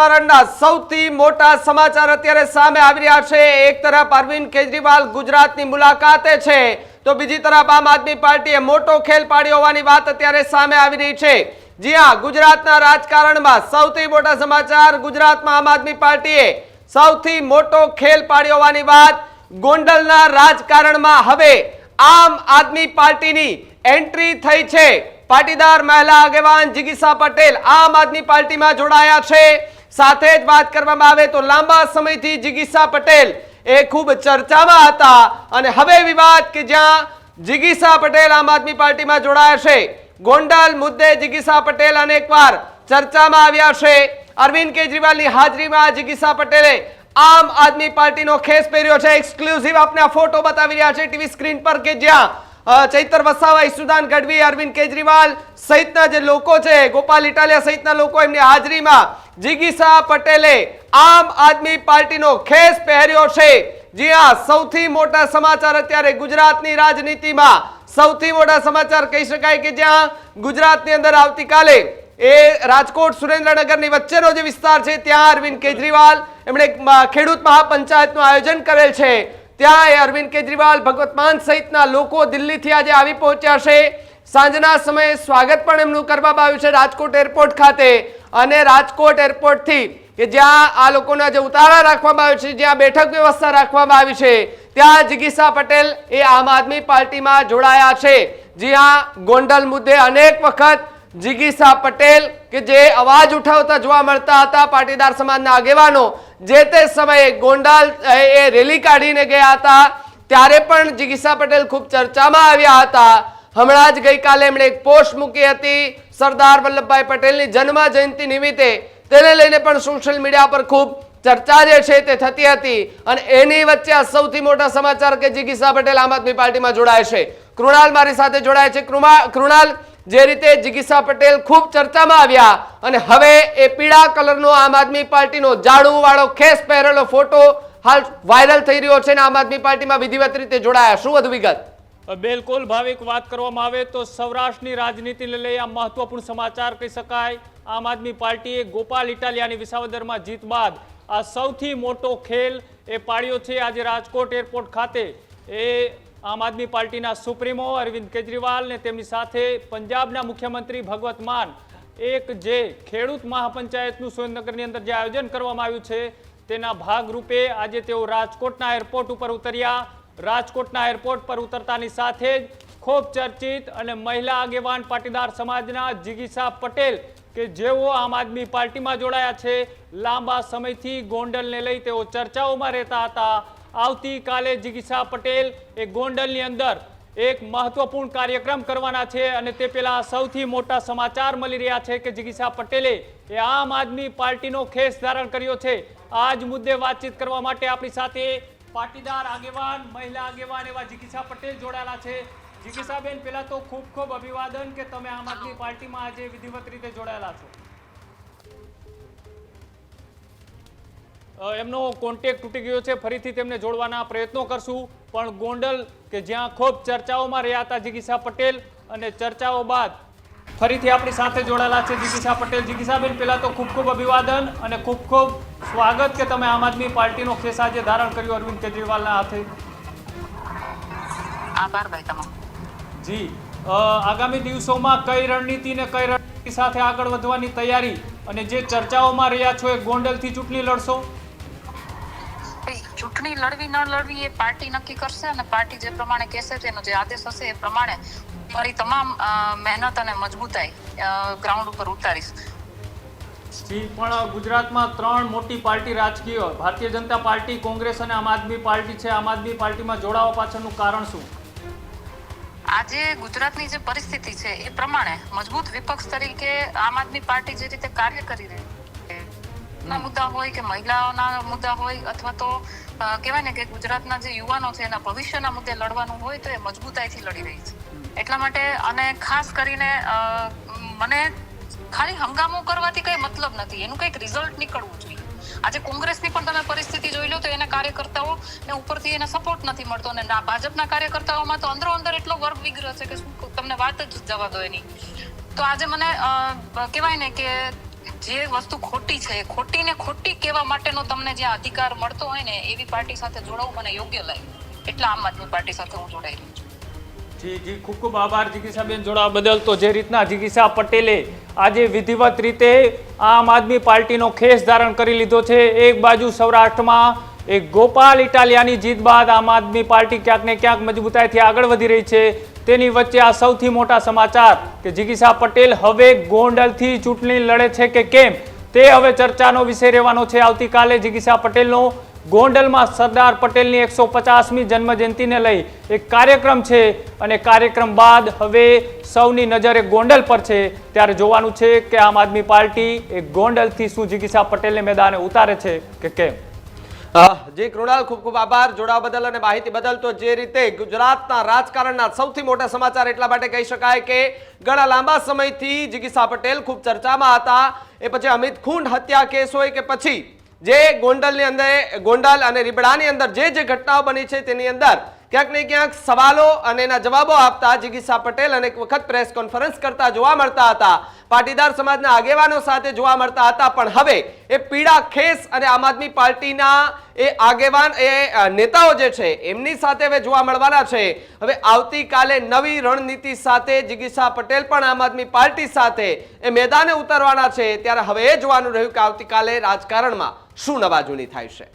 રાજકારણના સૌથી મોટા સમાચાર અત્યારે સામે આવી રહ્યા છે. એક તરફ અરવિંદ કેજરીવાલ ગુજરાતની મુલાકાતે છે. તો બીજી તરફ આમ આદમી પાર્ટીએ મોટો ખેલ પાડ્યો હોવાની વાત અત્યારે સામે આવી રહી છે. જી હા, ગુજરાતના રાજકારણમાં સૌથી મોટા સમાચાર ગુજરાતમાં આમ આદમી પાર્ટીએ સૌથી મોટો ખેલ પાડ્યો હોવાની વાત ગોંડલના રાજકારણમાં. હવે આમ આદમી પાર્ટીની એન્ટ્રી થઈ છે. પાટીદાર મહિલા આગેવાન જિગીસા પટેલ આમ આદમી પાર્ટીમાં જોડાયા છે. સાથે જ વાત કરવામાં આવે તો લાંબા સમયથી જિગીસા પટેલ એ ખૂબ ચર્ચામાં હતા. અને હવે વિવાદ કે જ્યાં જિગીસા પટેલ આમ આદમી પાર્ટીમાં જોડાયા છે. ગોંડલ મુદ્દે જિગીસા પટેલ અનેકવાર ચર્ચામાં આવ્યા છે. અરવિંદ કેજરીવાલની હાજરીમાં જિગીસા પટેલે આમ આદમી પાર્ટીનો ખેસ પહેર્યો છે. એક્સક્લુઝિવ આપને આ ફોટો બતાવી રહ્યા છે. ટીવી સ્ક્રીન પર કે જ્યાં ચૈતર વસાવા ઈશુદાન ગઢવી અરવિંદ કેજરીવાલ સહિતના જે લોકો છે, ગોપાલ ઇટાલિયા સહિતના લોકો એમની હાજરીમાં જીગીસા પટેલે આમ આદમી પાર્ટીનો ખેસ પહેર્યો છે. જ્યાં સૌથી મોટા સમાચાર અત્યારે ગુજરાતની રાજનીતિમાં સૌથી મોટા સમાચાર કહી શકાય કે જ્યાં ગુજરાતની અંદર આવતીકાલે એ રાજકોટ સુરેન્દ્રનગરની વચ્ચેનો જે વિસ્તાર છે, ત્યાં અરવિંદ કેજરીવાલ એમણે ખેડૂત મહાપંચાયતનું આયોજન કરેલ છે. ત્યાં અરવિંદ કેજરીવાલ, ભગવત માન સહિતના લોકો દિલ્હીથી આજે આવી પહોંચ્યા છે. સાંજના સમયે સ્વાગત પણ એમનું કરવામાં આવ્યું છે રાજકોટ એરપોર્ટ ખાતે. અને રાજકોટ એરપોર્ટથી કે જ્યાં આ લોકોના જે ઉતારા રાખવામાં આવ્યો છે, જ્યાં બેઠક વ્યવસ્થા રાખવામાં આવી છે, ત્યાં જિગીસા પટેલ એ આમ આદમી પાર્ટીમાં જોડાયા છે. જ્યાં ગોંડલ મુદ્દે અનેક વખત જિગીસા પટેલ કે જે અવાજ ઉઠાવતા જોવા મળતા હતા પાટીદાર સમાજના આગેવાનો, જે તે સમયે ગોંડાલ, એ રેલી કાઢીને ગયા હતા, ત્યારે પણ જિગીસા પટેલ ખૂબ ચર્ચામાં આવ્યા હતા. હમણાં જ ગઈકાલે એમણે એક પોસ્ટ મૂકી હતી, સરદાર વલ્લભભાઈ પટેલની જન્મ જયંતિ નિમિત્તે. તેને લઈને પણ સોશિયલ મીડિયા પર ખૂબ ચર્ચા જે છે તે થતી હતી. અને એની વચ્ચે આ સૌથી મોટા સમાચાર કે જિગીસા પટેલ આમ આદમી પાર્ટીમાં જોડાય છે. કૃણાલ મારી સાથે જોડાય છે. કૃણાલ જે રીતે જિગીસા પટેલ ખૂબ ચર્ચામાં આવ્યા અને હવે એ પીળા કલરનો આમ આદમી પાર્ટીનો જાડુ વાળો ખેસ પહેરેલો ફોટો હાલ વાયરલ થઈ રહ્યો છે અને આમ આદમી પાર્ટીમાં વિધિવત રીતે જોડાયા. શું વધુ વિગત? બિલકુલ, ભાવિક વાત કરવામાં આવે તો સૌરાષ્ટ્રની રાજનીતિને લઈ આ મહત્વપૂર્ણ સમાચાર કહી શકાય. આમ આદમી પાર્ટીએ ગોપાલ ઇટાલિયાની વિસાવદરમાં જીત બાદ આ સૌથી મોટો ખેલ એ પાડ્યો છે. આજે રાજકોટ એરપોર્ટ ખાતે. એ આમ આદમી પાર્ટીના સુપ્રીમો અરવિંદ કેજરીવાલ ને તેમની સાથે પંજાબના મુખ્યમંત્રી ભગવત માન, એક જે ખેડૂત મહાપંચાયતનું સુરેન્દ્રનગરની અંદર જે આયોજન કરવામાં આવ્યું છે, તેના ભાગરૂપે આજે તેઓ રાજકોટના એરપોર્ટ ઉપર ઉતર્યા. રાજકોટના એરપોર્ટ પર ઉતરતાની સાથે જ ખૂબ ચર્ચિત અને મહિલા આગેવાન પાટીદાર સમાજના જિગીસા પટેલ કે જેઓ આમ આદમી પાર્ટીમાં જોડાયા છે, લાંબા સમયથી ગોંડલને લઈ તેઓ ચર્ચાઓમાં રહેતા હતા. આવતીકાલે જિગીસા પટેલ એ ગોંડલની અંદર એક મહત્વપૂર્ણ કાર્યક્રમ કરવાના છે અને તે પેલા સૌથી મોટા સમાચાર મળી રહ્યા છે કે જિગીસા પટેલે એ આમ આદમી પાર્ટીનો ખેસ ધારણ કર્યો છે. આ જ મુદ્દે વાતચીત કરવા માટે આપણી સાથે પાટીદાર આગેવાન, મહિલા આગેવાન એવા જિગીસા પટેલ જોડાયેલા છે. જિગીસાબેન, પેલા તો ખૂબ ખૂબ અભિવાદન કે તમે આમ આદમી પાર્ટીમાં આજે વિધિવત રીતે જોડાયેલા છો. એમનો કોન્ટેક તૂટી ગયો છે. ફરીથી તેમને જોડવાના પ્રયત્નો કરશું. પણ ગોંડલ કે જ્યાં ખૂબ ચર્ચાઓમાં રહ્યા હતા જિગીસા પટેલ અને ચર્ચાઓ બાદ ફરીથી આપણી સાથે જોડાયેલા છે જિગીસા પટેલ. જિગીસાબેન પહેલા તો ખૂબ ખૂબ અભિવાદન અને ખૂબ ખૂબ સ્વાગત કે તમે આમ આદમી પાર્ટીનો ખેસ આજે ધારણ કર્યો અરવિંદ કેજરીવાલના હાથે. આભાર ભાઈ તમારો. જી. આગામી દિવસોમાં કઈ રણનીતિ ને કઈ રણનીતિ સાથે આગળ વધવાની તૈયારી અને જે ચર્ચાઓમાં રહ્યા છો એ ગોંડલથી ચૂંટણી લડશો? ચૂંટણી લડવી ન લડવી એ પાર્ટી નક્કી કરશે અને પાર્ટી જે પ્રમાણે કહેશે તેનો જે આદેશ હશે એ પ્રમાણે મારી તમામ મહેનત અને મજબૂતાઈ ગ્રાઉન્ડ ઉપર ઉતારીશ. જી પણ ગુજરાતમાં ત્રણ મોટી પાર્ટી રાજકીય ભારતીય જનતા પાર્ટી કોંગ્રેસ અને આમ આદમી પાર્ટી છે. આમ આદમી પાર્ટીમાં જોડાવા પાછળનું કારણ શું? આજે ગુજરાતની જે પરિસ્થિતિ છે એ પ્રમાણે મજબૂત વિપક્ષ તરીકે આમ આદમી પાર્ટી જે રીતે કાર્ય કરી રહી છે ના મુદ્દા હોય કે મહિલાઓના મુદ્દા હોય અથવા તો કહેવાય ને કે ગુજરાતના જે યુવાનો છે, એના ભવિષ્યના મુદ્દે લડવાનું હોય તો એ મજબૂતાઈથી લડી રહી છે. એટલા માટે અને ખાસ કરીને મને ખાલી હંગામો કરવાથી કઈ મતલબ નથી. એનું કંઈક રિઝલ્ટ નીકળવું જોઈએ. આજે કોંગ્રેસની પણ તમે પરિસ્થિતિ જોઈ લો, તો એના કાર્યકર્તાઓ ને ઉપરથી એને સપોર્ટ નથી મળતો. અને ભાજપના કાર્યકર્તાઓમાં તો અંદરો અંદર એટલો વર્ગ વિગ્રહ છે કે શું તમને વાત જ જવા દો એની. તો આજે મને કહેવાય ને કે જે વસ્તુ ખોટી છે ખોટી ને ખોટી કહેવા માટેનો તમને જે અધિકાર મળતો હોય ને, એવી પાર્ટી સાથે જોડાવું મને યોગ્ય લાગ્યું એટલે આમ આદમી પાર્ટી સાથે હું જોડાઈ રહી છું. જી જી, ખૂબ ખૂબ આભાર જિગીસાબેન જોડાવા બદલ. તો જે રીતના જિગીસા પટેલે આજે વિધિવત રીતે આમ આદમી પાર્ટીનો ખેસ ધારણ કરી લીધો છે. એક બાજુ સૌરાષ્ટ્રમાં એક ગોપાલ ઇટાલિયાની જીત બાદ આમ આદમી પાર્ટી ક્યાંક ને ક્યાંક મજબૂતાઈથી આગળ વધી રહી છે. તેની વચ્ચે આ સૌથી મોટા સમાચાર કે જિગીસા પટેલ હવે ગોંડલથી ચૂંટણી લડે છે કે કેમ? તે હવે ચર્ચાનો વિષય રહેવાનો છે. આવતીકાલે જિગીસા પટેલનો ગોંડલમાં સરદાર પટેલની એકસો પચાસમી જન્મજયંતિને લઈ એક કાર્યક્રમ છે અને કાર્યક્રમ બાદ હવે સૌની નજર ગોંડલ પર છે. ત્યારે જોવાનું છે કે આમ આદમી પાર્ટી એ ગોંડલથી શું જિગીસા પટેલને મેદાને ઉતારે છે કે કેમ? જી, કૃણાલ, ખૂબ ખૂબ આભાર. જોડાવા બદલ અને માહિતી બદલ તો જે રીતે ગુજરાતના રાજકારણના સૌથી મોટા સમાચાર એટલા માટે કહી શકાય કે ઘણા લાંબા સમયથી જિગીસા પટેલ ખૂબ ચર્ચામાં હતા. એ પછી અમિત ખૂંડ હત્યા કેસ હોય કે પછી જે ગોંડલની અંદર, ગોંડલ અને રીબડાની અંદર જે જે ઘટનાઓ બની છે તેની અંદર ક્યાંક ને ક્યાંક સવાલો અને એના જવાબો આપતા જિગીસા પટેલ અનેક વખત પ્રેસ કોન્ફરન્સ કરતા જોવા મળતા હતા. પાટીદાર સમાજના આગેવાનો સાથે જોવા મળતા હતા, પણ હવે એ પીડા ખેસ અને આમ આદમી પાર્ટીના એ આગેવાન, એ નેતાઓ જે છે, એમની સાથે હવે જોવા મળવાના છે. હવે આવતીકાલે નવી રણનીતિ સાથે જિગીસા પટેલ પણ આમ આદમી પાર્ટી સાથે એ મેદાને ઉતરવાના છે. ત્યારે હવે એ જોવાનું રહ્યું કે આવતીકાલે રાજકારણમાં શું નવા જૂની થાય છે.